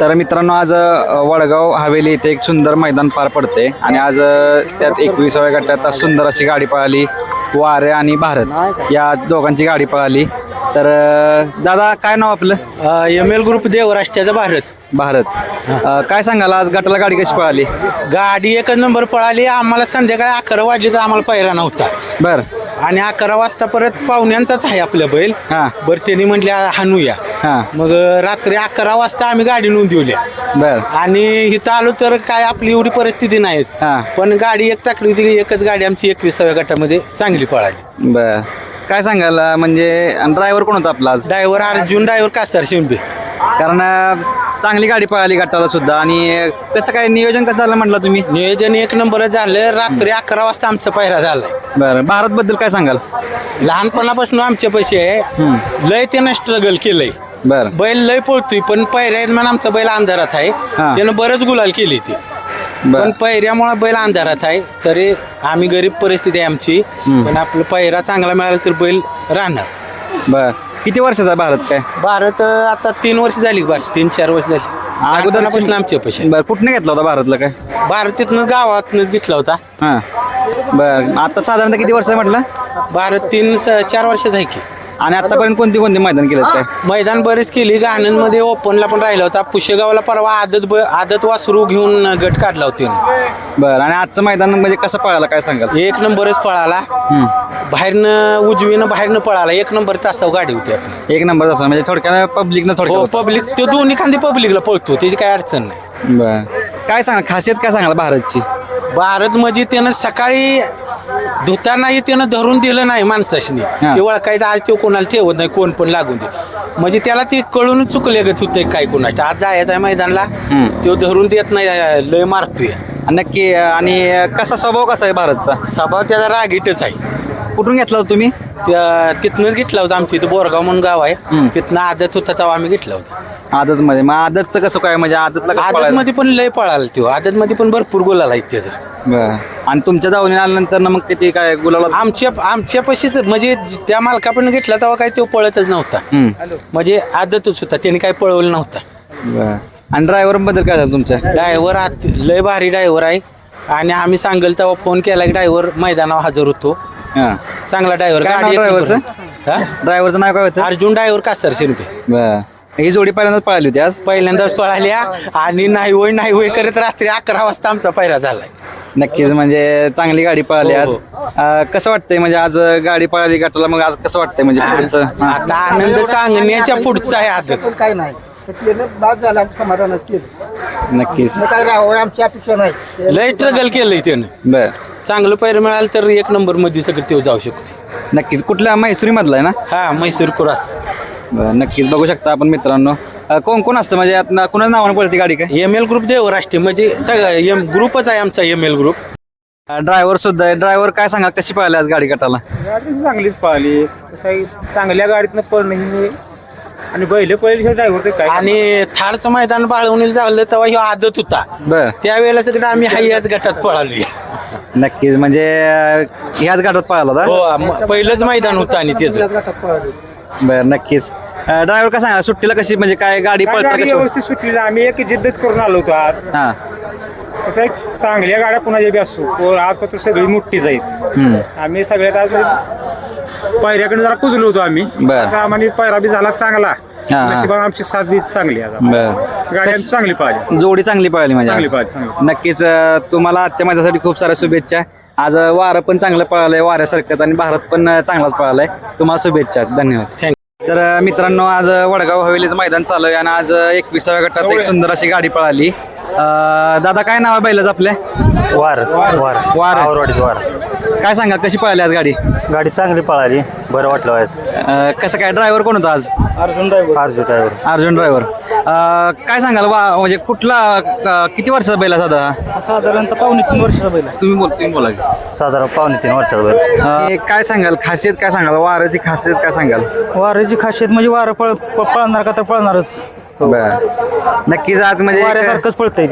तर मित्रांनो आज वडगाव हवेली इथे एक सुंदर मैदान पार पडते आणि आज त्यात एकविसाव्या गटात सुंदर अशी गाडी पळाली वारे आणि भारत या दोघांची गाडी पळाली. तर दादा काय नाव आपलं? एम एल ग्रुप देवराष्ट्राचा भारत. भारत. अ, काय सांगाल आज गटाला गाडी कशी पळाली? गाडी एकच नंबर पळाली आम्हाला संध्याकाळी अकरा वाजले तर आम्हाला पहिला नव्हता. बर. आणि अकरा वाजता परत पाहुण्यांचाच आहे आपल्या बैल. हा. बरं त्यांनी म्हटले हाणूया. हा. मग रात्री अकरा वाजता आम्ही गाडी नोंदवल्या बर. आणि इथं आलो तर काय आपली एवढी परिस्थिती नाही. हा. पण गाडी एक टाकली होती एकच गाडी आमची एकविसाव्या गटामध्ये चांगली पळाली. बर. काय सांगाल अ, म्हणजे ड्रायव्हर कोण होता आपला आज? Driver Arjun driver Kasar Shimpe. कारण अ, चांगली गाडी पळाली गटाला सुद्धा. आणि अ, कसं काय नियोजन कसं झालं म्हटलं तुम्ही? नियोजन एक नंबर झालं. रात्री अकरा वाजता आमचा पहिरा झालाय. बरं. भारत बद्दल काय सांगाल? लहानपणापासून आमच्या पैसे आहे. लय त्यानं स्ट्रगल केलंय. बरं. बैल लय पळतोय पण पैऱ्यात आमचा बैल अंधारात आहे. त्यानं बरंच गुलाल केली ती. पण बरं पैऱ्यामुळे बैल अंधारात आहे तरी आम्ही गरीब परिस्थिती आहे आमची. पण आपलं पैरा चांगला मिळाला तर बैल राहणार. बर. किती वर्षाचा भारत काय? भारत आता तीन वर्ष झाली बस तीन चार वर्ष झाली. अगोदरपासून आमच्या पैसे बर कुठने घेतला होता भारतला काय? भारत तिथनं गावातनंच घेतला होता. हा. बर. आता साधारणतः किती वर्ष म्हटलं? भारत तीन स- चार वर्षाचा आहे की. आणि आतापर्यंत कोणती कोणती मैदान केलं काय? मैदान बरेच केली. मध्ये ओपनला पण राहिला होता. पुशेगावला परवा आदत ब- आदत वासरू घेऊन गट काढला होता बर आणि आजचं मैदान म्हणजे कसं पळायला काय सांगाल? एक नंबरच पळाला. बाहेरनं उजवीनं बाहेरनं पळाला. एक नंबर तासाव गाडी होती आपली. एक नंबर असं म्हणजे थोडक्यानं पब्लिकनं हो थोडक्यात पब्लिक तो दोन्ही खांदी पब्लिकला पळतो त्याची काय अडचण नाही. बर. काय सांगाल खासियत काय सांगाल भारतची? भारत म्हणजे त्यानं सकाळी धुतानाही त्यानं धरून दिलं नाही माणसाशनी. हा. केवळ काही आज तो कोणाला ठेवत नाही कोण पण लागून दे. म्हणजे त्याला ते कळून चुकले गत होते काय कोणाचं. आज जायचं आहे मैदानला तो धरून देत नाही लय मारतोय. नक्की आणि कसा स्वभाव कसा आहे भारतचा? स्वभाव त्याचा रागीटच आहे. कुठून घेतला होता तुम्ही? तिथनंच घेतला होता आमच्या इथं बोरगाव म्हणून गाव आहे. तिथनं आदत होता तेव्हा आम्ही घेतला होता. आदत मध्ये मग आदतचं कसं काय? म्हणजे आदतला आदत पळायचं? मध्ये पण लय पळाला तो आदत मध्ये पण भरपूर गुलाल आहेत त्याचं. बर. आणि तुमच्या जाऊन आल्यानंतर ना मग किती काय गुलाला? आमच्या आमच्या पशीच म्हणजे त्या मालकापण घेतला तेव्हा काय तो पळतच नव्हता. म्हणजे आदतच होता. त्याने काय पळवलं नव्हता. बर. आणि ड्रायव्हरबद्दल काय झालं तुमच्या? ड्रायव्हर लय भारी ड्रायव्हर आहे. आणि आम्ही सांगेल तेव्हा फोन केला की ड्रायव्हर मैदानावर हजर होतो. हा. चांगला ड्रायव्हर काय नाव? ड्रायव्हरचं नाव काय होतं? अर्जुन ड्रायव्हर कासर शिरपे बर. ही जोडी पहिल्यांदाच पळाली होती. आज पहिल्यांदाच पळाल्या आणि नाही होय नाही होय करत रात्री अकरा वाजता आमचा पहिरा झालाय. नक्कीच म्हणजे चांगली गाडी पळाली आज. हो, अं, कसं वाटतंय म्हणजे आज गाडी पळाली गटाला मग आज कसं वाटतंय म्हणजे पुढचं? हा. आता आनंद सांगण्याच्या पुढचा आहे आज पण काय नाही. तर केलं बाद झालं आमचं समाधानच केलं. नक्कीच. मग काय राहावं आमची अपेक्षा नाही. लय स्ट्रगल केलंय त्यानं. बर. चांगलं पैर मिळालं तर एक नंबरमध्ये सगळं ते जाऊ शकतो. नक्कीच. कुठल्या म्हैसुरी मधला आहे ना? हा म्हैसूर कुरास. बरं, नक्कीच. बघू शकता आपण मित्रांनो. अं, कोण कोण असतं? म्हणजे यातनं कुणाच्या नावानं पळते गाडी काय? एम एल ग्रुप देवराष्ट्रीय म्हणजे सगळं एम ग्रुपच आहे आमचा एम एल ग्रुप. ड्रायव्हर सुद्धा आहे. ड्रायव्हर काय सांगा कशी पळाली आज गाडी गटाला? गाडी चांगलीच पाहिली कसं आहे चांगल्या गाडीतनं पळणं ही आणि बैल पहिले ड्रायव्हर ते काय आणि थारचं मैदान बाळवणीला झालं तेव्हा ह्यो आदत होता. बर. त्यावेळेला सगळं आम्ही हाय्याच गटात पळाली नक्कीच. म्हणजे अं, ह्याच गाठात पळाला होता? हो पहिलंच मैदान होतं आणि त्याचं. पळाली. बर नक्कीच ड्रायव्हर काय सांगा सुट्टीला कशी म्हणजे काय गाडी काय पळता गाडी कशी व्यवस्थित सुटली नाही. आम्ही एक जिद्दच करून आलो होतो आज हा कसं आहे चांगल्या गाड्या कुणाच्या बी असो व आजपासून सगळी आहेत हम्म. आम्ही सगळ्यात आज पायऱ्याकडे जरा कुजलो होतो आम्ही बर. आता आम्हाला पायरा बी झाला चांगला हा. नशिबाने आमची साथ बी चांगली आहे. बर गाडी आमची चांगली पाहिजे जोडी चांगली पळाली म्हणजे चांगली आज. पळाली, चांगली. नक्कीच अं, तुम्हाला आजच्या माझ्यासाठी खूप साऱ्या शुभेच्छा आज वारं पण चांगलं पळालंय वाऱ्यासारखं आणि भारत पण चांगलाच पळालाय. तुम्हाला शुभेच्छा धन्यवाद. Thank तर मित्रांनो आज वडगाव हवेलीचं मैदान चालू आहे आणि आज एकविसाव्या गटात एक सुंदर अशी गाडी पळाली. दादा काय नाव आहे बैलाच आपल्या? वार वार. वार. वार. काय सांगा कशी पळाली आज गाडी? गाडी चांगली पळाली बरं वाटलं आज. अं, कसं काय ड्रायव्हर कोण होता आज? अर्जुन ड्रायव्हर अर्जू ड्रायव्हर अर्जुन ड्रायव्हर काय सांगाल वा म्हणजे कुठला किती वर्षाचा बैल आहे साधा? साधारणतः पावणे तीन वर्षाचा बैल तुम्ही बोल तुम्ही बोला की. साधारण पावणे तीन वर्षाचा बैल. अं, काय सांगाल खासियत काय सांगाल वाराची खासियत काय सांगाल? वाऱ्याची खासियत म्हणजे वारं पळ पळणार का तर पळणारच. बर. नक्कीच आज म्हणजे वाऱ्यासारखंच पळतंय ते.